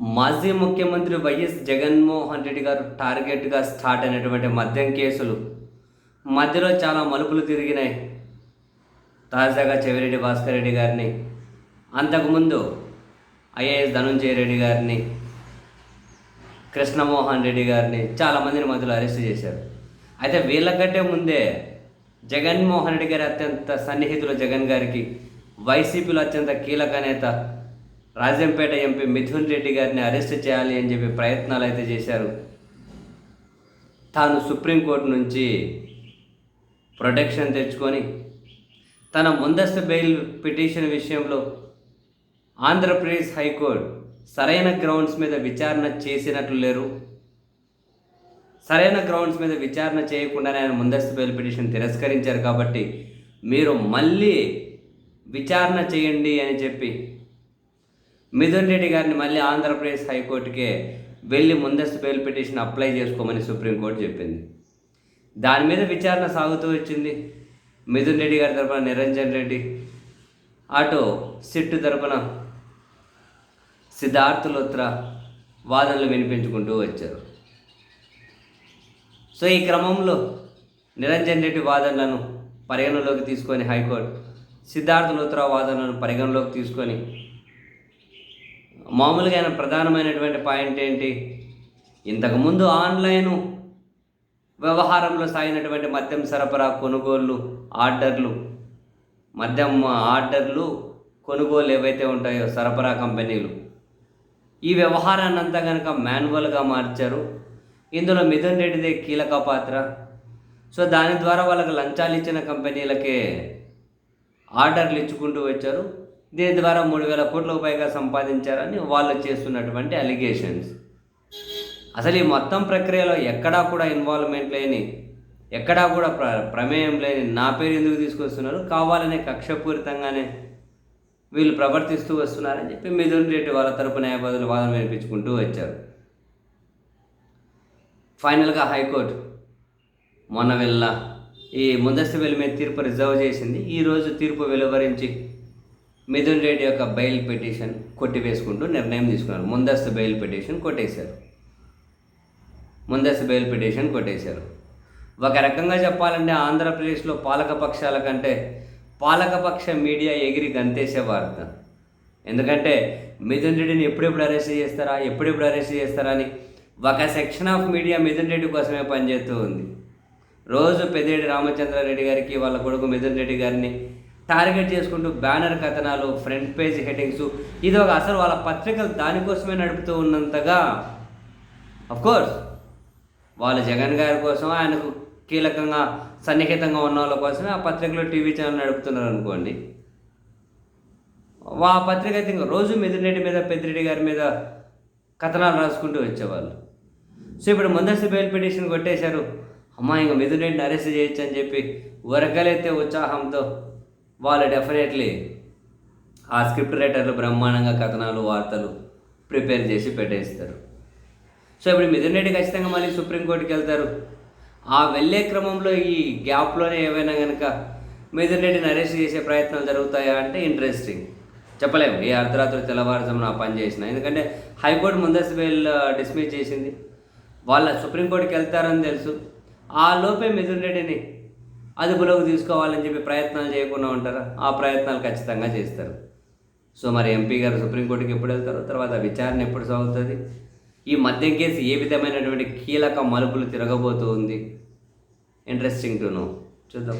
మాజీ ముఖ్యమంత్రి వైఎస్ జగన్మోహన్ రెడ్డి గారు టార్గెట్గా స్టార్ట్ అయినటువంటి మద్యం కేసులు. మధ్యలో చాలా మలుపులు తిరిగినాయి. తాజాగా చెవిరెడ్డి భాస్కర్ రెడ్డి గారిని అంతకుముందు ఐఏఎస్ ధనుంజయ రెడ్డి గారిని కృష్ణమోహన్ రెడ్డి గారిని చాలామందిని మధ్యలో అరెస్ట్ చేశారు. అయితే వీళ్ళకంటే ముందే జగన్మోహన్ రెడ్డి గారి అత్యంత సన్నిహితులు జగన్ గారికి వైసీపీలో అత్యంత కీలక నేత రాజంపేట ఎంపీ మిథున్ రెడ్డి గారిని అరెస్ట్ చేయాలి అని చెప్పి ప్రయత్నాలు అయితే చేశారు. తాను సుప్రీంకోర్టు నుంచి ప్రొటెక్షన్ తెచ్చుకొని తన ముందస్తు బెయిల్ పిటిషన్ విషయంలో ఆంధ్రప్రదేశ్ హైకోర్టు సరైన గ్రౌండ్స్ మీద విచారణ చేసినట్లు లేరు. సరైన గ్రౌండ్స్ మీద విచారణ చేయకుండానే ఆయన ముందస్తు బెయిల్ పిటిషన్ తిరస్కరించారు కాబట్టి మీరు మళ్ళీ విచారణ చేయండి అని చెప్పి మిథున్ రెడ్డి గారిని మళ్ళీ ఆంధ్రప్రదేశ్ హైకోర్టుకే వెళ్ళి ముందస్తు బెయిల్ పిటిషన్ అప్లై చేసుకోమని సుప్రీంకోర్టు చెప్పింది. దాని మీద విచారణ సాగుతూ వచ్చింది. మిథున్ రెడ్డి గారి తరపున నిరంజన్ రెడ్డి అటు సిట్టు తరపున సిద్ధార్థ లోత్రా వాదనలు వినిపించుకుంటూ వచ్చారు. సో ఈ క్రమంలో నిరంజన్ రెడ్డి వాదనలను పరిగణలోకి తీసుకొని హైకోర్టు సిద్ధార్థ లోత్రా వాదనలను పరిగణలోకి తీసుకొని మామూలుగా ప్రధానమైనటువంటి పాయింట్ ఏంటి? ఇంతకుముందు ఆన్లైన్ వ్యవహారంలో సాగినటువంటి మద్యం సరఫరా కొనుగోళ్ళు ఆర్డర్లు మద్యం ఆర్డర్లు కొనుగోలు ఏవైతే ఉంటాయో సరఫరా కంపెనీలు ఈ వ్యవహారాన్ని అంతా కనుక మాన్యువల్గా మార్చారు. ఇందులో మిథున్ రెడ్డిదే కీలక పాత్ర. సో దాని ద్వారా వాళ్ళకి లంచాలు ఇచ్చిన కంపెనీలకే ఆర్డర్లు ఇచ్చుకుంటూ వచ్చారు. దీని ద్వారా మూడు వేల కోట్లకు పైగా సంపాదించారని వాళ్ళు చేస్తున్నటువంటి అలిగేషన్స్ అసలు ఈ మొత్తం ప్రక్రియలో ఎక్కడా కూడా ఇన్వాల్వ్మెంట్ లేని ఎక్కడా కూడా ప్ర ప్రమేయం లేని నా పేరు ఎందుకు తీసుకొస్తున్నారు? కావాలనే కక్షపూరితంగానే వీళ్ళు ప్రవర్తిస్తూ వస్తున్నారని చెప్పి మిథున్ రెడ్డి వాళ్ళ తరపు న్యాయవాదులు వాదన వినిపించుకుంటూ వచ్చారు. ఫైనల్గా హైకోర్టు మొన్న వెళ్ళ ఈ ముందస్తు వెళ్ళి మీద తీర్పు రిజర్వ్ చేసింది. ఈరోజు తీర్పు వెలువరించి మిథున్ రెడ్డి యొక్క బెయిల్ పిటిషన్ కొట్టివేసుకుంటూ నిర్ణయం తీసుకున్నారు. ముందస్తు బెయిల్ పిటిషన్ కొట్టేశారు. ముందస్తు బెయిల్ పిటిషన్ కొట్టేశారు. ఒక రకంగా చెప్పాలంటే ఆంధ్రప్రదేశ్లో పాలకపక్షాల కంటే పాలకపక్ష మీడియా ఎగిరి గంతేసే వార్త. ఎందుకంటే మిథున్ రెడ్డిని ఎప్పుడెప్పుడు అరెస్ట్ చేస్తారా ఎప్పుడెప్పుడు అరెస్ట్ చేస్తారా అని ఒక section of media Mithun Reddy కోసమే పనిచేస్తూ ఉంది. రోజు పెద్దిరెడ్డి రామచంద్రారెడ్డి గారికి వాళ్ళ కొడుకు మిథున్ రెడ్డి గారిని టార్గెట్ చేసుకుంటూ బ్యానర్ కథనాలు ఫ్రంట్ పేజ్ హెడ్డింగ్స్ ఇది ఒక అసలు వాళ్ళ పత్రికలు దానికోసమే నడుపుతూ ఉన్నంతగా కోర్స్ వాళ్ళు జగన్ గారి కోసం ఆయనకు కీలకంగా సన్నిహితంగా ఉన్న వాళ్ళ కోసమే ఆ పత్రికలో టీవీ ఛానల్ నడుపుతున్నారు అనుకోండి ఆ పత్రిక అయితే ఇంకా రోజు మిథున్ మీద పెద్దిరెడ్డి గారి మీద కథనాలు రాసుకుంటూ వచ్చేవాళ్ళు. సో ఇప్పుడు ముందస్తు బెయిల్ పిటిషన్ కొట్టేశారు. అమ్మా ఇంకా మిథున్ రెడ్డిని అరెస్ట్ చేయొచ్చు అని చెప్పి వరకలైతే ఉత్సాహంతో వాళ్ళు డెఫినెట్లీ ఆ స్క్రిప్ట్ రైటర్లు బ్రహ్మాండంగా కథనాలు వార్తలు ప్రిపేర్ చేసి పెట్టేస్తారు. సో ఇప్పుడు మిథున్ రెడ్డి ఖచ్చితంగా మళ్ళీ సుప్రీంకోర్టుకి వెళ్తారు. ఆ వెళ్ళే క్రమంలో ఈ గ్యాప్లోనే ఏవైనా కనుక మిథున్ రెడ్డిని అరెస్ట్ చేసే ప్రయత్నాలు జరుగుతాయా అంటే ఇంట్రెస్టింగ్ చెప్పలేము. ఏ అర్ధరాత్రి తెల్లవారుజామున ఆ పని చేసిన. ఎందుకంటే హైకోర్టు ముందస్తు బెయిల్ డిస్మిస్ చేసింది. వాళ్ళ సుప్రీంకోర్టుకి వెళ్తారని తెలుసు. ఆ లోపే మిథున్ రెడ్డిని అదుపులోకి తీసుకోవాలని చెప్పి ప్రయత్నాలు చేయకుండా ఉంటారు? ఆ ప్రయత్నాలు ఖచ్చితంగా చేస్తారు. సో మరి ఎంపీ గారు సుప్రీంకోర్టుకి ఎప్పుడు వెళ్తారు తర్వాత విచారణ ఎప్పుడు సాగుతుంది? ఈ మద్యం కేసు ఏ విధమైనటువంటి కీలక మలుపులు తిరగబోతూ ఉంది? ఇంట్రెస్టింగ్ టు నో చూద్దాం.